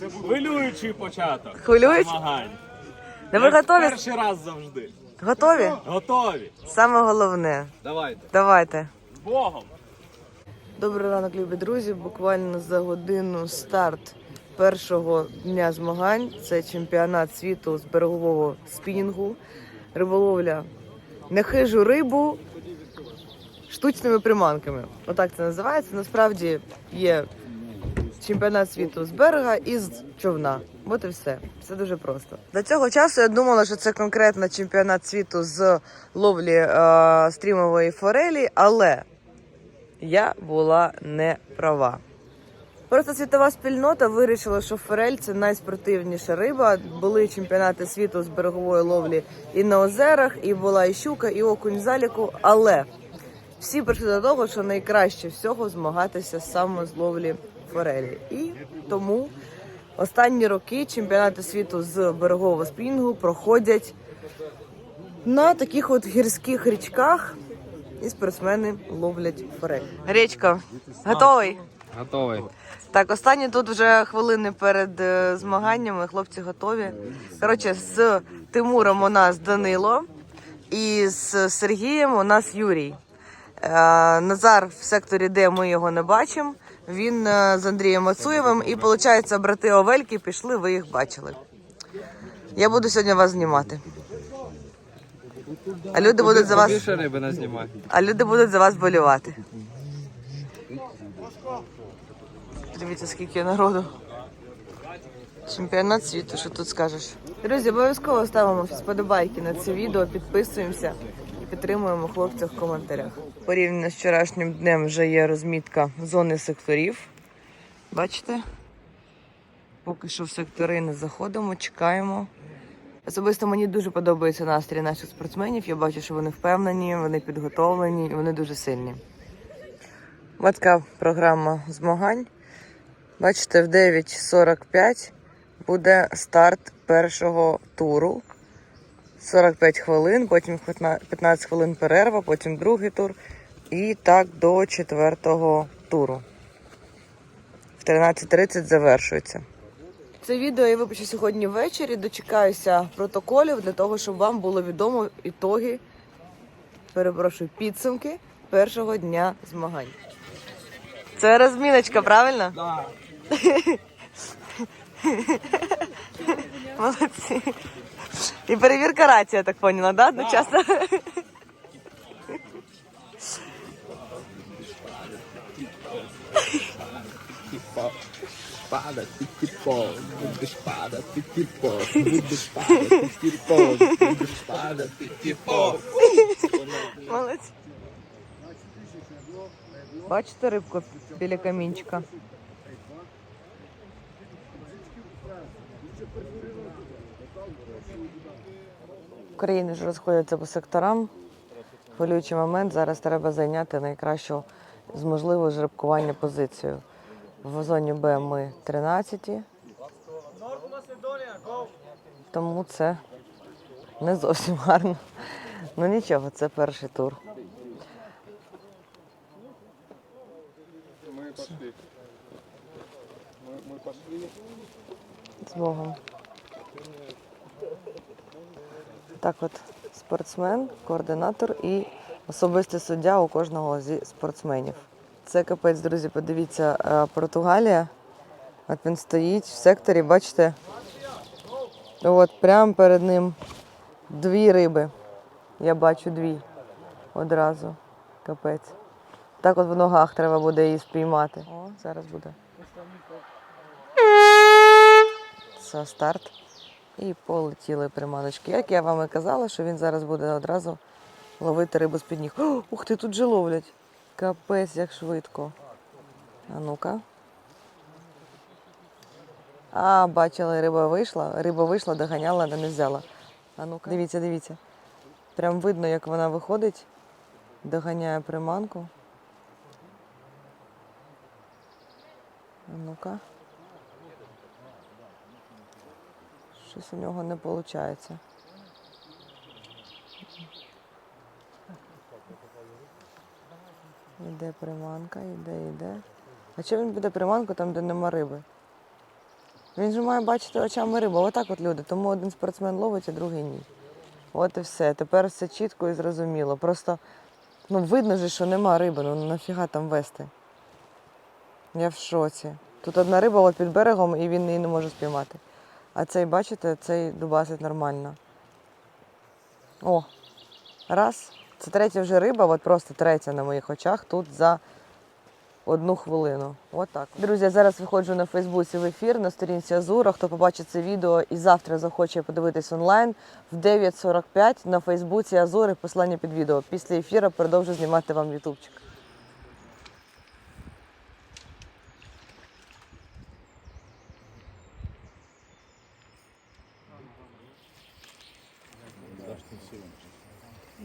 Хвилюючий початок. Хвилюють? Змагань. Ви Як готові? Перший раз завжди. Готові? Готові. Саме головне. Давайте. Давайте. З Богом. Добрий ранок, любі друзі. Буквально за годину старт першого дня змагань. Це чемпіонат світу з берегового спінінгу, риболовля на хижу рибу штучними приманками. Отак це називається. Насправді є чемпіонат світу з берега і з човна. От і все. Все дуже просто. До цього часу я думала, що це конкретно чемпіонат світу з ловлі е, стрімової форелі, але я була не права. Просто світова спільнота вирішила, що форель це найспортивніша риба. Були чемпіонати світу з берегової ловлі і на озерах, і була і щука, і окунь заліку. Але всі прийшли до того, що найкраще всього змагатися саме з ловлі форелі. І тому останні роки чемпіонати світу з берегового спінгу проходять на таких от гірських річках, і спортсмени ловлять форель. Річка, готовий? Готовий. Так, останні тут вже хвилини перед е, змаганнями. Хлопці готові. Коротше, з Тимуром у нас Данило, і з Сергієм у нас Юрій. Е, Назар в секторі, де ми його не бачимо. Він е, з Андрієм Мацуєвим. І, виходить, брати Овельки пішли, ви їх бачили. Я буду сьогодні вас знімати. А люди будуть за вас, а люди будуть за вас болювати. Дивіться, скільки народу. Чемпіонат світу, що тут скажеш? Друзі, обов'язково ставимо вподобайки на це відео, підписуємося підтримуємо хлопців в коментарях. Порівняно з вчорашнім днем вже є розмітка зони секторів. Бачите? Поки що в сектори не заходимо, чекаємо. Особисто мені дуже подобається настрій наших спортсменів. Я бачу, що вони впевнені, вони підготовлені і вони дуже сильні. Ось така програма змагань. Бачите, в 9.45 буде старт першого туру. 45 хвилин, потім 15 хвилин перерва, потім другий тур. І так до четвертого туру. В 13.30 завершується. Це відео я випущу сьогодні ввечері. Дочекаюся протоколів для того, щоб вам було відомо ітоги, перепрошую, підсумки першого дня змагань. Це розміночка, правильно? Да. Молодці. І перевірка рації, я так поняла, да? Одночасно? Падать, підтіпо, будеш падати, підтіпо, будеш падати, підтіпо, будеш падати, підтіпо. Молодці. Бачите рибку біля камінчика? Україні ж розходяться по секторам. Хвилюючий момент. Зараз треба зайняти найкращу з можливого жеребкування позицію. В зоні Б ми 13. Тому це не зовсім гарно. Ну нічого, це перший тур. Ми пошли. Ми, ми пошли. З Богом. Так от, спортсмен, координатор і особистий суддя у кожного зі спортсменів. Це капець, друзі, подивіться, е, Португалія. От він стоїть в секторі, бачите? От прямо перед ним дві риби. Я бачу дві одразу. Капець. Так от в ногах треба буде її спіймати. О, зараз буде. Це старт. І полетіли приманочки. Як я вам і казала, що він зараз буде одразу ловити рибу з-під ніг. О, ух ти, тут же ловлять. Капець, як швидко. А ну-ка. А, бачила, риба вийшла. Риба вийшла, доганяла, але не взяла. А ну-ка. Дивіться, дивіться. Прям видно, як вона виходить, доганяє приманку. А ну-ка. Щось у нього не виходить. Іде приманка, іде, іде. А чому він буде приманку там, де нема риби? Він же має бачити очами рибу. Отак от люди. Тому один спортсмен ловить, а другий ні. От і все. Тепер все чітко і зрозуміло. Просто ну, видно же, що нема риби, ну нафіга там вести. Я в шоці. Тут одна риба під берегом і він її не може спіймати. А цей, бачите, цей дубасить нормально. О, раз. Це третя вже риба, от просто третя на моїх очах тут за одну хвилину. Отак. Друзі, я зараз виходжу на Фейсбуці в ефір на сторінці Азура. Хто побачить це відео і завтра захоче подивитись онлайн в 9.45 на Фейсбуці Азури послання під відео. Після ефіру продовжу знімати вам ютубчик.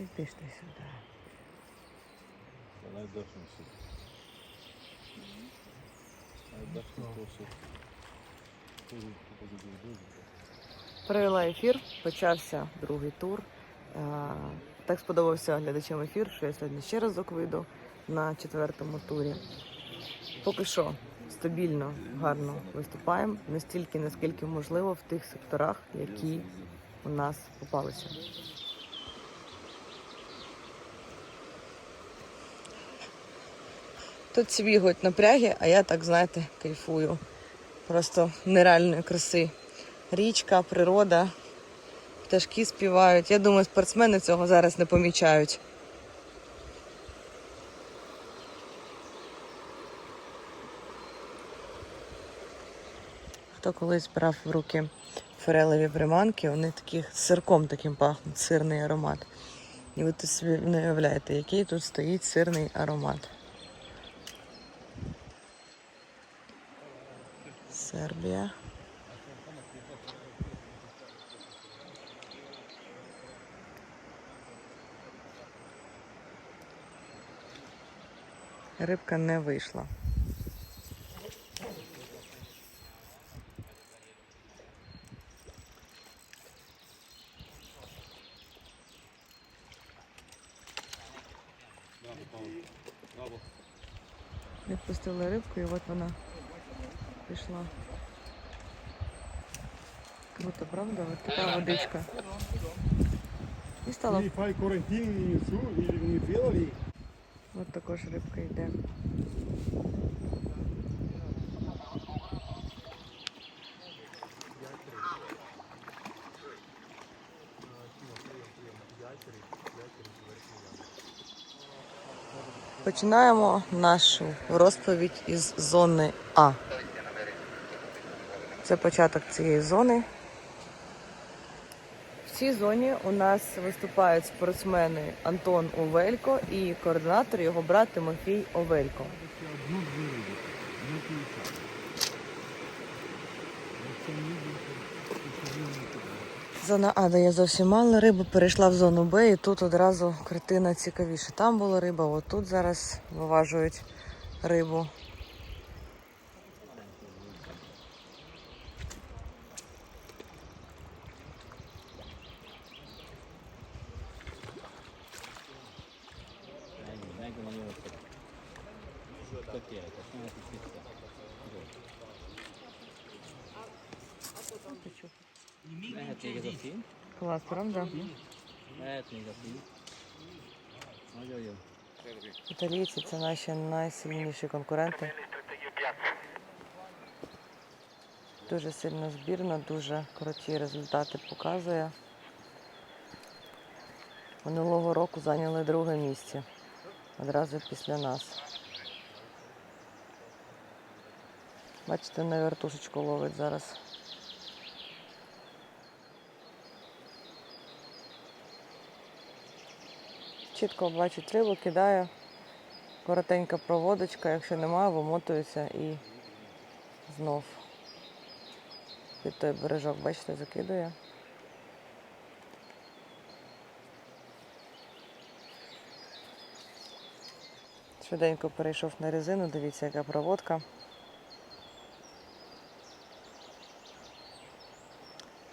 Іди ж ти сюди. Провела ефір, почався другий тур. Е, Так сподобався глядачам ефір, що я сьогодні ще разок вийду на четвертому турі. Поки що стабільно, гарно виступаємо, настільки, наскільки можливо, в тих секторах, які у нас попалися. Тут ці бігають напряги, а я так, знаєте, кайфую. Просто нереальної краси. Річка, природа, пташки співають. Я думаю, спортсмени цього зараз не помічають. Хто колись брав в руки форелеві приманки, вони такі сирком таким пахнуть, сирний аромат. І ви собі не уявляєте, який тут стоїть сирний аромат. Сербія. Рибка не вийшла. Відпустили рибку і от вона пішла. Круто, правда? От така водичка. І filari. От також рибка йде. Починаємо нашу розповідь із зони А. Це початок цієї зони. В цій зоні у нас виступають спортсмени Антон Овелько і координатор його брат Тимофій Овелько. Зона А дає зовсім мало риби, перейшла в зону Б і тут одразу картина цікавіша. Там була риба, от тут зараз виважують рибу. Lehet még ez a szín? Правда? Lehet még a. Італійці це наші найсильніші конкуренти. Дуже сильна збірна, дуже круті результати показує. Минулого року зайняли друге місце. Одразу після нас. Бачите, на вертушечку ловить зараз. Чітко бачить рибу, кидає. Коротенька проводочка, якщо немає, вимотується і знов під той бережок, бачите, закидує. Швиденько перейшов на резину, дивіться, яка проводка.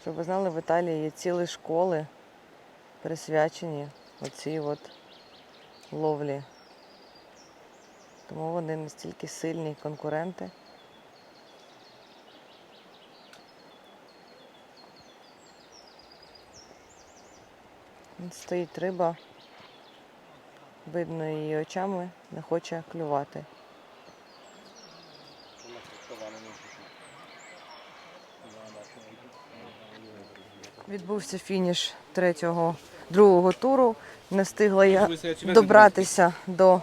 Щоб ви знали, в Італії є цілі школи присвячені оцій от ловлі. Тому вони настільки сильні конкуренти. Стоїть риба, видно її очами, не хоче клювати. Відбувся фініш третього, другого туру. Не встигла я добратися до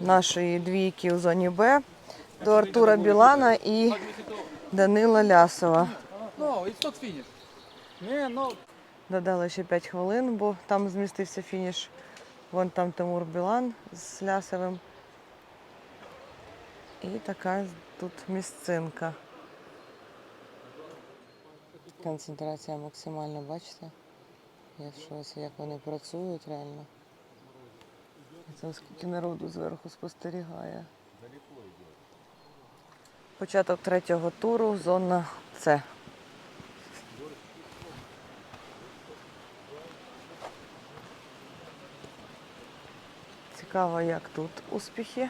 нашої двійки у зоні Б, до Артура Білана і Данила Лясова. Yeah, no. Додали ще 5 хвилин, бо там змістився фініш. Вон там Тимур Білан з Лясовим. І така тут місцинка. Концентрація максимальна, бачите? Я шоці, як вони працюють реально. Це скільки народу зверху спостерігає. Початок третього туру, зона С. Цікаво, як тут успіхи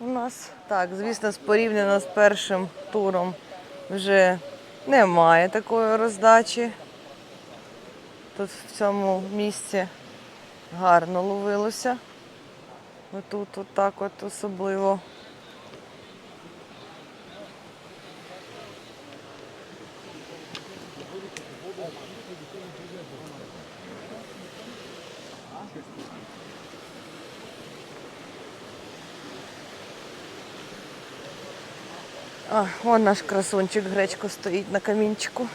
у нас. Так, звісно, порівняно з першим туром вже немає такої роздачі. Тут в цьому місці гарно ловилося. Отут отак от особливо. А, вон наш красунчик гречко стоїть на камінчику.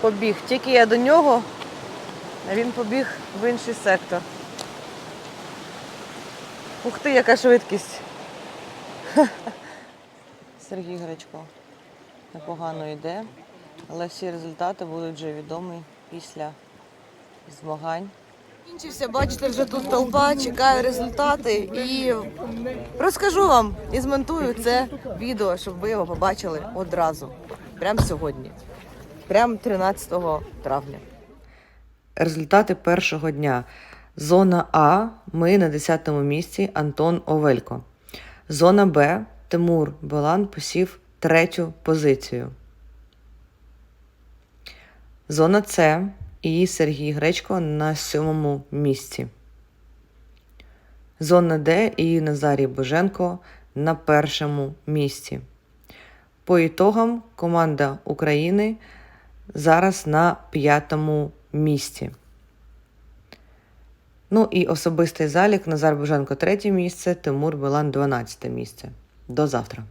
Побіг. Тільки я до нього, а він побіг в інший сектор. Ух ти, яка швидкість. Сергій Гречко непогано йде, але всі результати будуть вже відомі після змагань. Кінчився, бачите, вже тут толпа, чекаю результати і розкажу вам і змонтую це відео, щоб ви його побачили одразу. Прямо сьогодні. Прямо 13 травня. Результати першого дня. Зона А. Ми на 10-му місці Антон Овелько. Зона Б. Тимур Балан посів третю позицію. Зона С. І Сергій Гречко на сьомому місці. Зона Д і Назарій Боженко на першому місці. По ітогам команда України зараз на п'ятому місці. Ну і особистий залік Назар Боженко третє місце, Тимур Билан 12 місце. До завтра.